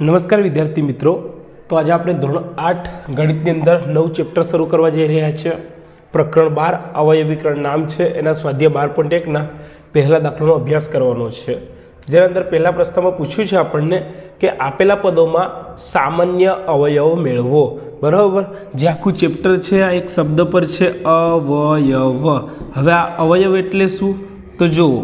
નમસ્કાર વિદ્યાર્થી મિત્રો. તો આજે આપણે ધોરણ આઠ ગણિતની અંદર નવું ચેપ્ટર શરૂ કરવા જઈ રહ્યા છે. પ્રકરણ બાર અવયવીકરણ નામ છે. એના સ્વાધ્યાય બાર પોઈન્ટ એકના પહેલા દાખલાનો અભ્યાસ કરવાનો છે. જેના અંદર પહેલા પ્રશ્નમાં પૂછ્યું છે આપણને કે આપેલા પદોમાં સામાન્ય અવયવ મેળવો. બરાબર? જે આખું ચેપ્ટર છે, આ એક શબ્દ પર છે અવયવ. હવે આ અવયવ એટલે શું? તો જુઓ,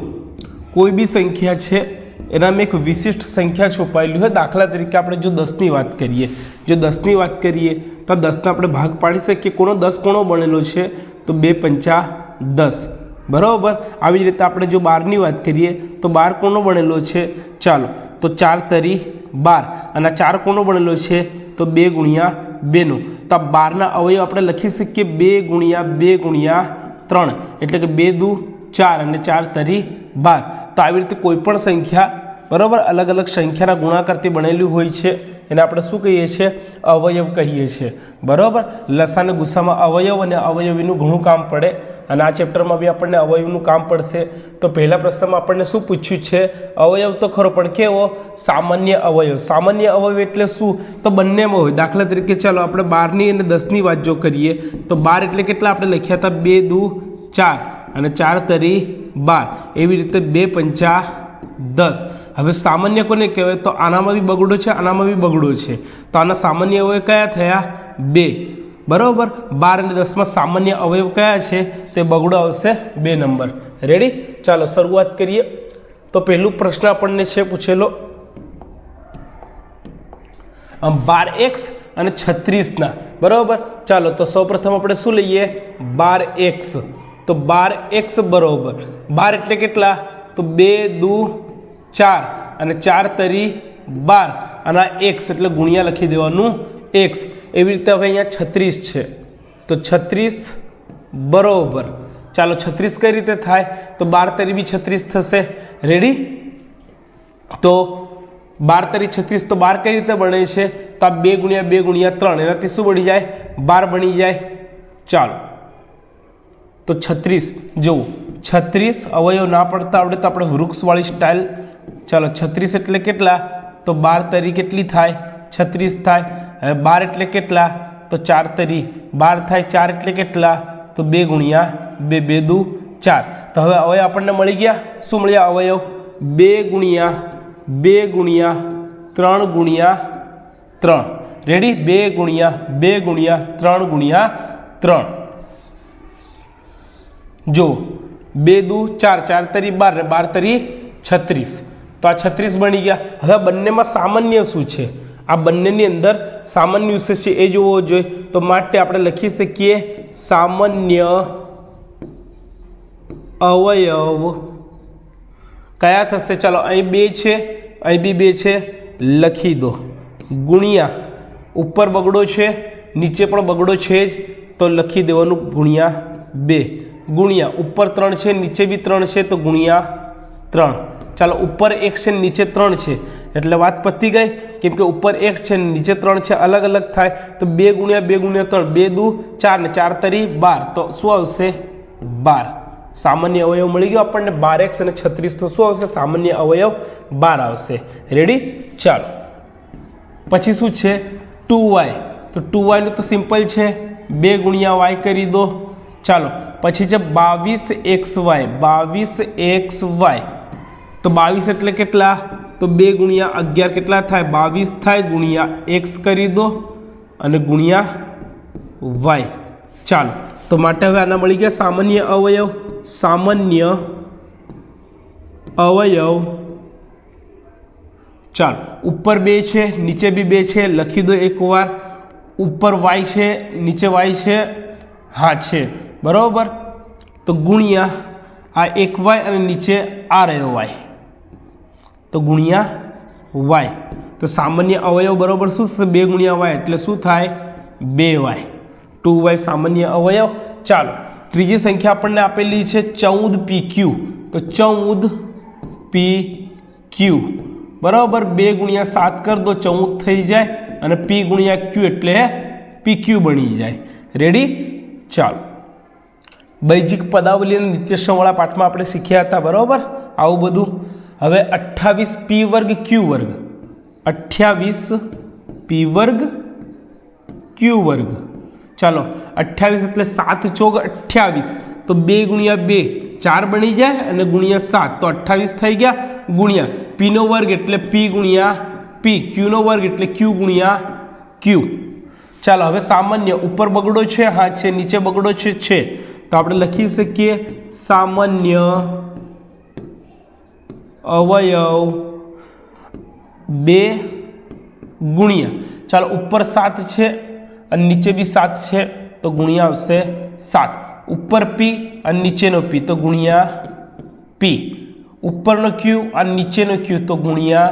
કોઈ બી સંખ્યા છે એનામાં એક વિશિષ્ટ સંખ્યા છુપાયેલી હોય, દાખલા તરીકે આપણે જો દસની વાત કરીએ, જો દસની વાત કરીએ, તો દસના આપણે ભાગ પાડી શકીએ. કોનો દસ કોણો બનેલો છે, તો બે પંચા દસ. બરાબર? આવી જ રીતે આપણે જો બારની વાત કરીએ, તો બાર કોનો બનેલો છે, ચાલો, તો ચાર તરી બાર. અને આ ચાર કોનો બનેલો છે, તો બે ગુણ્યા બેનો. તો આ બારના અવયવ આપણે લખી શકીએ બે ગુણ્યા બે ગુણ્યા ત્રણ. એટલે કે બે દુ ચાર અને ચાર તરી બાર. તો આવી રીતે કોઈ પણ સંખ્યા, બરાબર અલગ અલગ સંખ્યાના ગુણાકારથી બનેલી હોય છે. એને આપણે શું કહીએ છીએ? અવયવ કહીએ છીએ. બરાબર? લસાને ગુસ્સામાં અવયવ અને અવયવીનું ઘણું કામ પડે. અને આ ચેપ્ટરમાં બી આપણને અવયવનું કામ પડશે. તો પહેલા પ્રશ્નમાં આપણને શું પૂછ્યું છે? અવયવ તો ખરો, પણ કેવો? સામાન્ય અવયવ. સામાન્ય અવયવ એટલે શું? તો બંનેમાં હોય. દાખલા તરીકે ચાલો આપણે બારની અને દસની વાત જો કરીએ. તો બાર એટલે કેટલા આપણે લખ્યા હતા? બે દુ ચાર. અને ચાર તરી બાર. એવી રીતે બે પંચા દસ. હવે સામાન્ય કોને કહેવાય? તો આનામાં બી બગડો છે, આનામાં બી બગડો છે. તો આના સામાન્ય અવયવ કયા થયા? બે. બરાબર? બાર અને દસમાં સામાન્ય અવયવ કયા છે? તે બગડો આવશે બે નંબર. રેડી ચાલો, શરૂઆત કરીએ. તો પહેલું પ્રશ્ન આપણને છે, પૂછેલો. બાર એક્સ અને છત્રીસના. બરાબર? ચાલો, તો સૌપ્રથમ આપણે શું લઈએ? બાર એક્સ તો બાર એક્સ બરાબર. બાર એટલે કેટલા? તો બે દુ ચાર. અને ચાર તરી બાર. અને આ એક્સ એટલે ગુણ્યા લખી દેવાનું એક્સ એવી રીતે હવે અહીંયા છત્રીસ છે. તો છત્રીસ બરોબર. ચાલો છત્રીસ કઈ રીતે થાય? તો બાર તરી બી છત્રીસ થશે. રેડી તો બાર તરી છત્રીસ તો બાર કઈ રીતે બને છે? તો આ બે ગુણ્યા બે ગુણ્યા ત્રણ. એનાથી શું બની જાય? બાર બની જાય. ચાલો. તો છત્રીસ, જુઓ, છત્રીસ અવયવ ના પડતા આવડે તો આપણે વૃક્ષવાળી સ્ટાઇલ ચાલો છત્રીસ એટલે કેટલા? તો બાર તરી કેટલી થાય? છત્રીસ થાય. હવે બાર એટલે કેટલા? તો ચાર તરી. બાર થાય ચાર એટલે કેટલા? તો બે ગુણ્યા બે બે દુ ચાર. તો હવે અવયવ આપણને મળી ગયા? શું મળ્યા અવયવ? બે ગુણ્યા બે ગુણ્યા ત્રણ ગુણ્યા ત્રણ. રેડી બે ગુણ્યા બે ગુણ્યા ત્રણ ગુણ્યા ત્રણ. જો, બે દુ, ચાર ચાર તરી, બાર ને બાર તરી, છત્રીસ. તો આ છત્રીસ બની ગયા. હવે બંનેમાં સામાન્ય શું છે? આ બંનેની અંદર સામાન્ય શું છે એ જોવો જોઈએ. તો માટે આપણે લખી શકીએ સામાન્ય અવયવ. કયા થશે? ચાલો, અહીં બે છે, અહીં બી બે છે. લખી દો. ગુણ્યા. ઉપર બગડો છે, નીચે પણ બગડો છે જ. તો લખી દેવાનું ગુણ્યા બે. ગુણ્યા. ઉપર ત્રણ છે, નીચે બી ત્રણ છે, તો ગુણ્યા ત્રણ. ચાલો, ઉપર એક છે, નીચે ત્રણ છે. એટલે વાત પતી ગઈ કેમ કે ઉપર એક છે, નીચે ત્રણ છે, અલગ અલગ થાય. તો બે ગુણ્યા બે ગુણ્યા ત્રણ. બે દુ, ચાર ને ચાર તરી બાર. તો શું આવશે? બાર. સામાન્ય અવયવ મળી ગયો આપણને? બાર એક્સ અને છત્રીસ. તો શું આવશે? સામાન્ય અવયવ બાર આવશે. રેડી ચાલો. પછી શું છે? Two Y. તો ટુ વાયનું તો સિમ્પલ છે. બે ગુણ્યા વાય કરી દો. ચાલો. પછી છે બાવીસ એક્સ વાય, બાવીસ એક્સ વાય. તો બાવીસ એટલે કેટલા? તો બે ગુણ્યા અગિયાર કેટલા થાય? બાવીસ થાય ગુણ્યા એક્સ કરી દો અને ગુણ્યા વાય. ચાલો, તો માટે હવે આના મળી ગયા સામાન્ય અવયવ. સામાન્ય અવયવ. ચાલો, ઉપર બે છે, નીચે બી બે છે, લખી દો એકવાર. ઉપર વાય છે, નીચે વાય છે, હા છે. બરાબર? તો ગુણ્યા આ એક વાય અને નીચે આ રહ્યો વાય. તો ગુણ્યા વાય. તો સામાન્ય અવયવ બરાબર શું થશે? બે ગુણ્યા વાય એટલે શું થાય? બે વાય. ટુ વાય સામાન્ય અવયવ. ચાલો, ત્રીજી સંખ્યા આપણને આપેલી છે ચૌદ પી ક્યુ. તો ચૌદ પી ક્યુ. બરાબર? બે ગુણ્યા સાત કર દો, ચૌદ થઈ જાય અને પી ગુણ્યા ક્યુ એટલે પી ક્યુ બની જાય. રેડી ચાલો. બૈજિક પદાવલી અને નિત્યસમવાળા પાઠમાં આપણે શીખ્યા હતા, બરાબર? આવું બધું. હવે અઠ્ઠાવીસ પી વર્ગ ક્યુ વર્ગ. અઠ્યાવીસ પી વર્ગ ક્યુ વર્ગ. ચાલો અઠ્યાવીસ એટલે સાત ચોક અઠ્યાવીસ તો બે ગુણ્યા બે, ચાર બની જાય અને ગુણ્યા સાત. તો અઠ્ઠાવીસ થઈ ગયા ગુણ્યા પીનો વર્ગ એટલે પી ગુણ્યા પી ક્યુનો વર્ગ એટલે ક્યુ ગુણ્યા ક્યુ ચાલો, હવે સામાન્ય. ઉપર બગડો છે, હા છે, નીચે બગડો છે છે. તો આપણે લખી શકીએ સામાન્ય અવયવ બે ગુણ્યા. ચાલો ઉપર સાત છે અને નીચે બી સાત છે, તો ગુણ્યા આવશે સાત. ઉપર પી અને નીચેનો પી તો ગુણ્યા પી ઉપરનો ક્યુ અને નીચેનો ક્યુ તો ગુણ્યા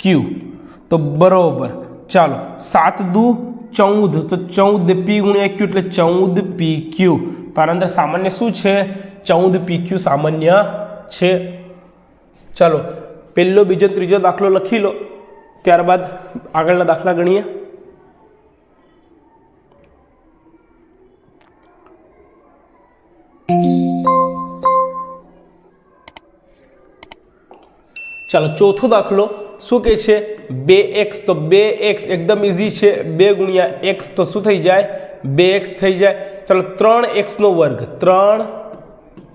ક્યુ તો બરોબર. ચાલો, સાત દુ ચૌદ, તો ચૌદ પી ગુણ્યા ક્યુ એટલે ચૌદ પી ક્યુ તો અંદર સામાન્ય શું છે? ચૌદ પીક્યુ સામાન્ય છે. ચાલો, પહેલો, બીજો ત્રીજો દાખલો લખી લો. ત્યારબાદ આગળના દાખલા ગણીએ. ચાલો, ચોથો દાખલો શું કહે છે? બે એક્સ તો બે એક્સ એકદમ ઇઝી છે. બે ગુણ્યા એક્સ તો શું થઈ જાય? બે એક્સ થઈ જાય. ચાલો, ત્રણ એક્સનો વર્ગ. ત્રણ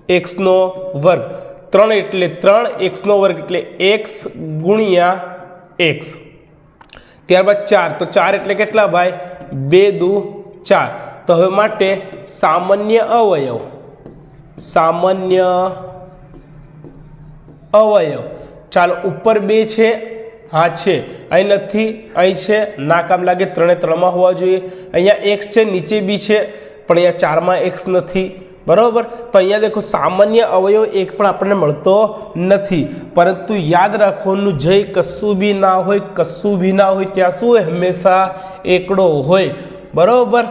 એક્સનો વર્ગ. ત્રણ એટલે ત્રણ, એક્સનો વર્ગ એટલે એક્સ ગુણ્યા એક્સ. ત્યારબાદ ચાર. તો ચાર એટલે કેટલા ભાઈ? બે દુ ચાર. તો હવે માટે સામાન્ય અવયવ. સામાન્ય અવયવ. ચાલો, ઉપર બે છે. હા, છે. અહીં નથી, અહીં છે. ના કામ લાગે, ત્રણે ત્રણમાં હોવા જોઈએ. અહીંયા એક્સ છે, નીચે બી છે, પણ અહીંયા ચારમાં એક્સ નથી. બરાબર? તો અહીંયા દેખો, સામાન્ય અવયવ એક પણ આપણને મળતો નથી. પરંતુ યાદ રાખવાનું, જય કશું બી ના હોય, કશું બી ના હોય, ત્યાં શું હોય? હંમેશા એકડો હોય. બરાબર?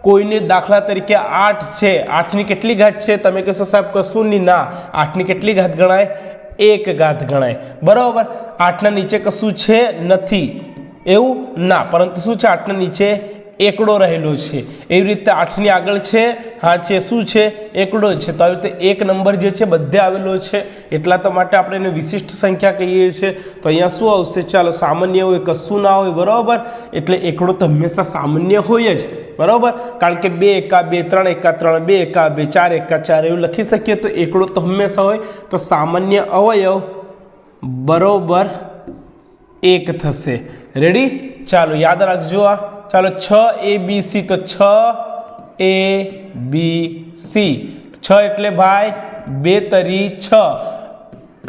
કોઈને દાખલા તરીકે આઠ છે. આઠની કેટલી ઘાત છે? તમે કહેશો સાહેબ, કશું નહીં ના. આઠની કેટલી ઘાત ગણાય? એક ઘાત ગણાય. બરાબર? આઠના નીચે કશું છે નથી. એવું ના. પરંતુ શું છે? આઠના નીચે એકડો રહેલો છે. એવી રીતે આઠની આગળ છે, હા છે, શું છે? એકડો છે. તો આવી રીતે એક નંબર જે છે બધે આવેલો છે. એટલા તો માટે આપણે એને વિશિષ્ટ સંખ્યા કહીએ છીએ. તો અહીંયા શું આવશે? ચાલો, સામાન્ય હોય કશું ના હોય, બરાબર? એટલે એકડો તો હંમેશા સામાન્ય હોય જ, બરાબર? કારણ કે બે એકા બે, ત્રણ એકા ત્રણ, બે એકા બે, ચાર એકા ચાર, એવું લખી શકીએ તો એકડો તો હંમેશા હોય. તો સામાન્ય અવયવ, બરોબર, એક થશે. રેડી ચાલો, યાદ રાખજો આ. ચાલો છ એ બી સી તો છ એ બી સી છ એટલે ભાઈ બે તરી છ.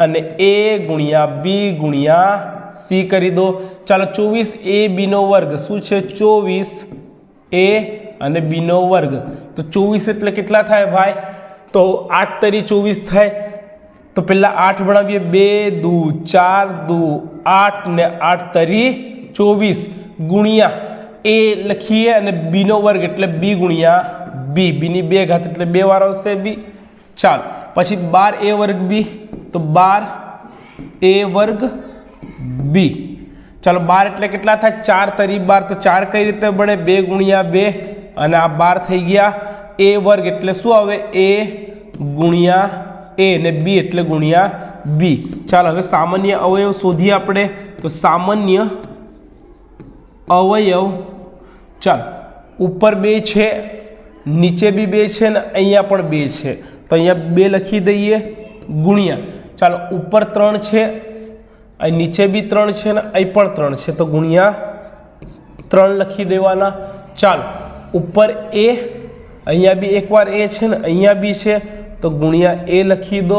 અને એ ગુણ્યા બી ગુણ્યા સી કરી દો. ચાલો ચોવીસ એ બીનો વર્ગ. શું છે? ચોવીસ એ અને બીનો વર્ગ. તો ચોવીસ એટલે કેટલા થાય ભાઈ? તો આઠ તરી ચોવીસ થાય. તો પહેલાં આઠ ભણાવીએ. બે, દુ, ચાર, દુ, આઠ ને આઠ તરી ચોવીસ. ગુણ્યા એ લખીએ અને બીનો વર્ગ એટલે બી ગુણ્યા બી. બીની બે ઘાત એટલે બે વાર આવશે બી. ચાલ. પછી બાર એ વર્ગ બી, તો બાર એ વર્ગ બી. ચાલો બાર એટલે કેટલા થાય? ચાર તરી બાર. તો ચાર કઈ રીતે બને બે ગુણ્યા બે. અને આ બાર થઈ ગયા. એ વર્ગ એટલે શું આવે? એ ગુણ્યા એ ને બી એટલે ગુણ્યા બી. ચાલો હવે સામાન્ય અવયવ શોધીએ આપણે. તો સામાન્ય અવયવ ચાલ ઉપર બે છે નીચે બી બે છે ને અહીંયા પણ બે છે તો અહીંયા બે લખી દઈએ ગુણ્યા ચાલો ઉપર ત્રણ છે અહીં નીચે બી ત્રણ છે ને અહીં પણ ત્રણ છે તો ગુણ્યા ત્રણ લખી દેવાના ચાલો ઉપર એ અહીંયા બી એકવાર એ છે ને અહીંયા બી છે તો ગુણ્યા એ લખી દો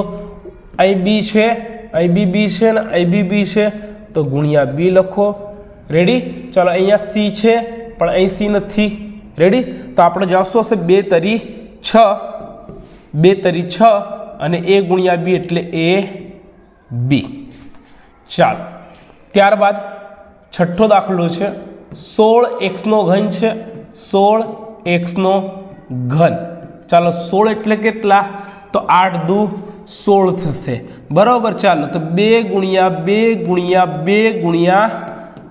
અહીં બી છે અહીં બી બી છે ને અહીં બી બી છે તો ગુણ્યા બી લખો રેડી ચાલો અહીંયા સી છે પણ અહીં સી નથી. રેડી તો આપણો જવાબ હશે? બે તરી છ. બે તરી છ અને એ ગુણ્યા બી એટલે એ બી. ચાલો. ત્યારબાદ છઠ્ઠો દાખલો છે. સોળ એક્સનો ઘન છે. સોળ એક્સનો ઘન. ચાલો, સોળ એટલે કેટલા? તો આઠ દુ સોળ થશે. બરાબર? ચાલો, તો બે ગુણ્યા બે ગુણ્યા બે ગુણ્યા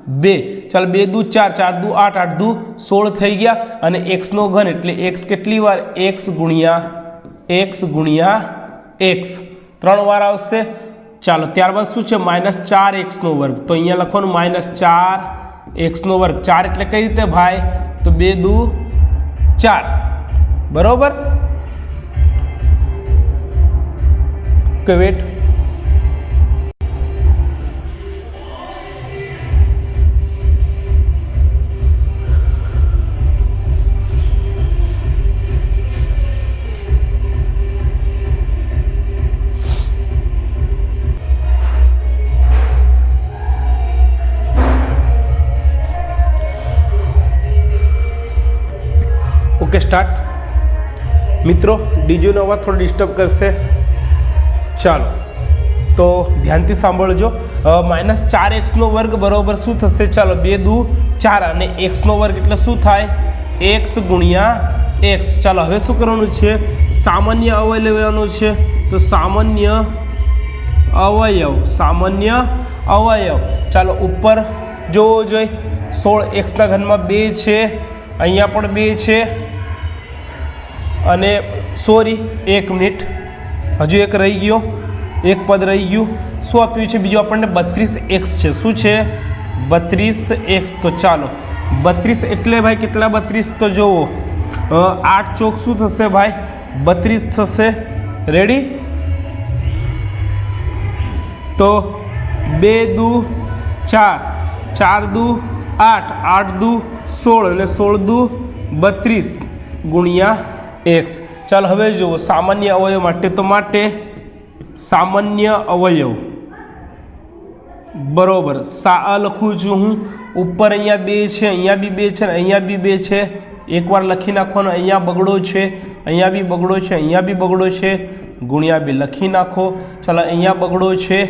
બે. ચાલો બે દુ ચાર ચાર દુ આઠ આઠ દુ સોળ થઈ ગયા અને એક્સનો ઘન એટલે એક્સ કેટલી વાર? એક્સ ગુણ્યા એક્સ ગુણ્યા એક્સ ત્રણ વાર આવશે. ચાલો, ત્યારબાદ શું છે? માઇનસ ચાર એક્સનો વર્ગ. તો અહીંયા લખવાનું માઇનસ ચાર એક્સનો વર્ગ. ચાર એટલે કઈ રીતે ભાઈ? તો બે દુ ચાર. બરોબર? કે વેટ સ્ટાર્ટ મિત્રો, ડીજેનો અવાજ થોડો ડિસ્ટર્બ કરશે. ચાલો, તો ધ્યાનથી સાંભળજો. માઇનસ ચાર એક્સનો વર્ગ બરાબર શું થશે? ચાલો, બે દુ, ચાર અને એક્સનો વર્ગ એટલે શું થાય? એક્સ ગુણ્યા એક્સ ચાલો, હવે શું કરવાનું છે? સામાન્ય અવયવ લેવાનું છે. તો સામાન્ય અવયવ સામાન્ય અવયવ. ચાલો, ઉપર જોવો જોઈએ. સોળ એક્સના ઘનમાં બે છે. અહીંયા પણ બે છે. અને સોરી, એક મિનિટ. હજુ એક રહી ગયો. એક પદ રહી ગયું. શું આપ્યું છે? બીજું આપણને બત્રીસ એક્સ છે. શું છે? બત્રીસ એક્સ. તો ચાલો. બત્રીસ એટલે ભાઈ કેટલા બત્રીસ? તો જુઓ. આઠ ચોક શું થશે ભાઈ? બત્રીસ થશે. રેડી તો બે દુ ચાર. ચાર દુ આઠ. આઠ દુ સોળ. અને સોળ દુ બત્રીસ ગુણ્યા એક્સ ચાલ હવે જુઓ, સામાન્ય અવયવ માટે તો માટે સામાન્ય અવયવ. બરોબર. સા આ લખું છું હું. ઉપર અહીંયા બે છે, અહીંયા બી બે છે ને અહીંયા બી બે છે. એકવાર લખી નાખવાનો, અહીંયા બગડો છે, અહીંયા બી બગડો છે, અહીંયા બી બગડો છે. ગુણ્યા બે લખી નાખો. ચાલો અહીંયા બગડો છે.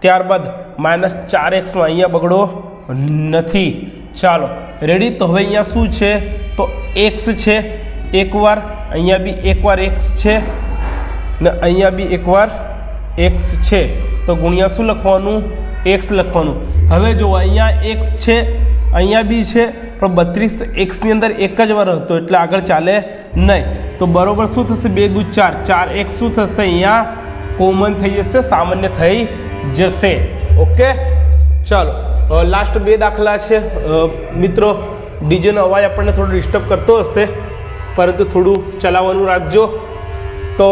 ત્યારબાદ માઇનસ ચાર એક્સમાં અહીંયા બગડો નથી. ચાલો, રેડી? તો હવે અહીંયા શું છે? તો એક્સ છે. એકવાર, અહીંયા બી એકવાર એક્સ છે ને અહીંયા બી એકવાર એક્સ છે. તો ગુણ્યા શું લખવાનું? એક્સ લખવાનું. હવે જો અહીંયા એક્સ છે, અહીંયા બી છે, પણ બત્રીસ એક્સની અંદર એક જ વાર હતો, એટલે આગળ ચાલે નહીં. તો બરાબર શું થશે? બે દૂ ચાર. ચાર એક્સ શું થશે અહીંયા? કોમન થઈ જશે, સામાન્ય થઈ જશે. ઓકે ચાલો લાસ્ટ બે દાખલા છે. મિત્રો ડીજેનો અવાજ આપણને થોડો ડિસ્ટર્બ કરતો હશે. પરંતુ થોડું ચલાવવાનું રાખજો. તો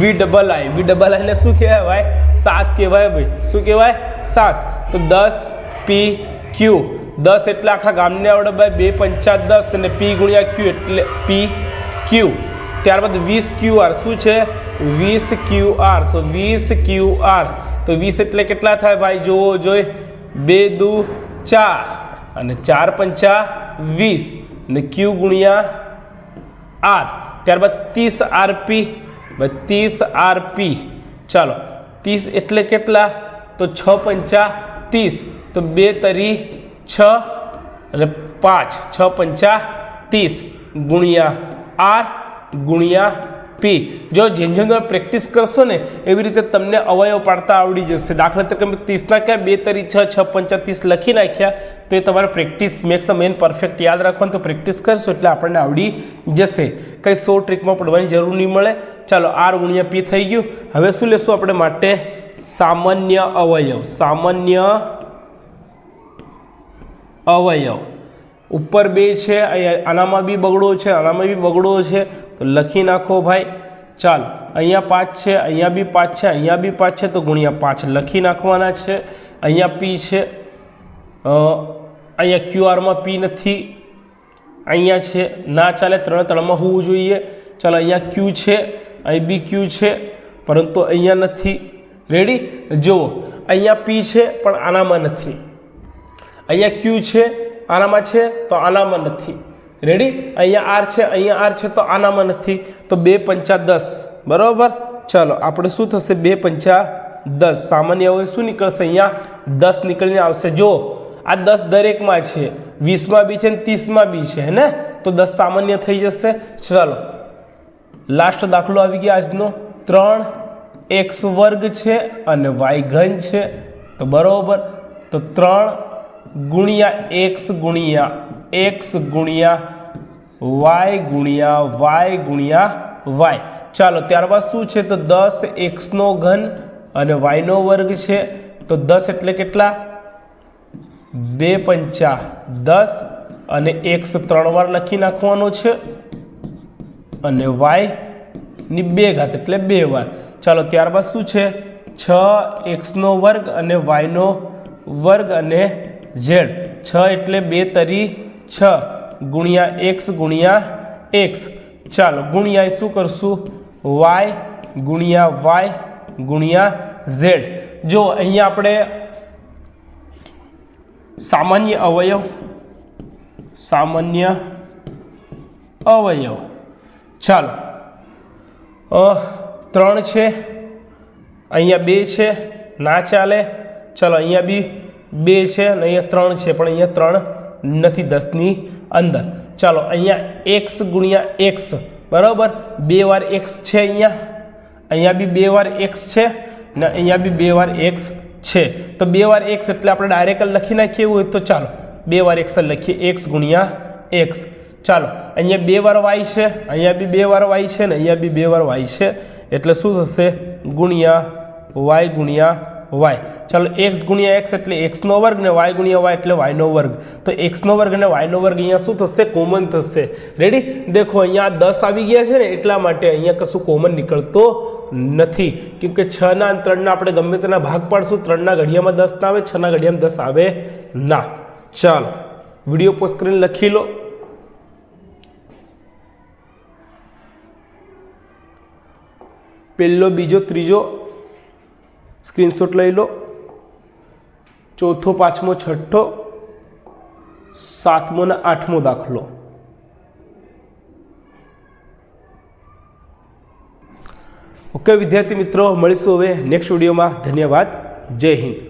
વી ડબલ આઈ વી ડબલ આઈને શું કહેવાય? ભાઈ સાત કહેવાય ભાઈ. શું કહેવાય? સાત. તો દસ પી ક્યુ દસ એટલે આખા ગામને આવડે ભાઈ. બે પંચા દસ અને પી ગુણ્યા ક્યુ એટલે પી ક્યુ ત્યારબાદ વીસ ક્યુ આર શું છે? વીસ ક્યુ આર તો વીસ ક્યુ આર તો વીસ એટલે કેટલા થાય ભાઈ? જોવો જોઈ. બે દુ ચાર. અને ચાર પંચા વીસ. અને ક્યુ ગુણ્યા આર. ત્યારબાદ ત્રીસ આરપી ત્રીસ આરપી. ચાલો, ત્રીસ એટલે કેટલા? તો છ પંચા ત્રીસ. તો બે તરી છ અને પાંચ. છ પંચા ત્રીસ. ગુણ્યા આર, ગુણ્યા પી જો જેમ જેમ તમે પ્રેક્ટિસ કરશો ને, એવી રીતે તમને અવયવ પાડતા આવડી જશે. દાખલા તરીકે ત્રીસ ક્યાં બે તરી છ છ પંચા, ત્રીસ લખી નાખ્યા, તો એ તમારે પ્રેક્ટિસ મેક્સ મેન પરફેક્ટ યાદ રાખવાનું. તો પ્રેક્ટિસ કરશો એટલે આપણને આવડી જશે. કંઈ સો ટ્રીકમાં પડવાની જરૂર નહીં મળે. ચાલો, આર ગુણ્યા પી થઈ ગયું. હવે શું લેશું આપણે માટે? સામાન્ય અવયવ. સામાન્ય અવયવ. ઉપર બે છે આનામાં બી બગડો છે, આનામાં બી બગડો છે. તો લખી નાખો ભાઈ. ચાલ, અહીંયા પાંચ છે, અહીંયા બી પાંચ છે, અહીંયા બી પાંચ છે, તો ગુણ્યા પાંચ લખી નાખવાના છે. અહીંયા પી છે. અહીંયા ક્યુઆરમાં પી નથી. અહીંયા છે. ના ચાલે, ત્રણે ત્રણમાં હોવું જોઈએ. ચાલો, અહીંયા ક્યુ છે, અહીં બી ક્યુ છે, પરંતુ અહીંયા નથી. રેડી જુઓ, અહીંયા પી છે, પણ આનામાં નથી. અહીંયા ક્યુ છે આનામાં છે તો આનામાં નથી. રેડી અહીંયા આર છે, અહીંયા આર છે તો આનામાં નથી. તો બે પંચા દસ. બરાબર? ચલો, આપણે શું થશે? બે પંચા દસ. સામાન્ય હવે શું નીકળશે અહીંયા? દસ નીકળીને આવશે. જો, આ દસ દરેકમાં છે. વીસમાં બી છે ને ત્રીસમાં બી છે ને તો દસ સામાન્ય થઈ જશે. ચાલો લાસ્ટ દાખલો આવી ગયા આજનો. ત્રણ એક્સ વર્ગ છે અને વાય ઘન છે. તો બરાબર? તો ત્રણ ગુણ્યા એક્સ ગુણ્યા એક્સ ગુણ્યા વાય ગુણ્યા વાય ગુણ્યા વાય ચાલો, ત્યારબાદ શું છે? તો દસ એક્સનો ઘન અને વાયનો વર્ગ છે. તો દસ એટલે કેટલા? બે પંચા દસ અને એક્સ ત્રણ વાર લખી નાખવાનો છે. અને વાયની બે ઘાત એટલે બે વાર. ચાલો, ત્યારબાદ શું છે? છ એક્સનો વર્ગ અને વાયનો વર્ગ અને ઝેડ છ એટલે બે તરી છ ગુણ્યા એક્સ ગુણ્યા એક્સ. ચાલો, ગુણ્યા શું કરશું? વાય ગુણ્યા વાય ગુણ્યા ઝેડ જો અહીંયા આપણે સામાન્ય અવયવ સામાન્ય અવયવ. ચાલો ત્રણ છે, અહીંયા બે છે, ના ચાલે. ચાલો, અહીંયા બી બે છે અને અહીંયા ત્રણ છે, પણ અહીંયા ત્રણ નથી, દસની અંદર. ચાલો, અહીંયા એક્સ ગુણ્યા એક્સ બરાબર? બે વાર એક્સ છે અહીંયા. અહીંયા બી બે વાર એક્સ છે ને અહીંયા બી બે વાર એક્સ છે. તો બે વાર એક્સ એટલે આપણે ડાયરેક્ટ લખી નાખીએ હોય તો ચાલો, બે વાર એક્સ લખીએ એક્સ ગુણ્યા એક્સ ચાલો, અહીંયા બે વાર વાય છે, અહીંયા બી બે વાર વાય છે ને અહીંયા બી બે વાર વાય છે. એટલે શું થશે? ગુણ્યા વાય ગુણ્યા વાય ચાલો એક્સ ગુણ્યા એક્સ એટલે એક્સનો વર્ગ ને વાય ગુણ્યા વાય એટલે વાયનો વર્ગ. તો એક્સનો વર્ગ અને વાયનો વર્ગ અહીંયા શું થશે? કોમન થશે. રેડી દેખો, અહીંયા દસ આવી ગયા છે ને, એટલા માટે અહીંયા કશું કોમન નીકળતો નથી. કેમ કે છના અને ત્રણના આપણે ગમે તેના ભાગ પાડશું. ત્રણના ઘડિયામાં દસ ના આવે છના ઘડિયામાં દસ આવે ના. ચાલો, વીડિયો પોસ્ટ કરીને લખી લો. પહેલો, બીજો, ત્રીજો સ્ક્રીનશોટ લઈ લો. ચોથો, પાંચમો, છઠ્ઠો, સાતમો ને આઠમો દાખલો. ઓકે, વિદ્યાર્થી મિત્રો, મળીશું હવે નેક્સ્ટ વિડીયોમાં ધન્યવાદ. જય હિન્દ.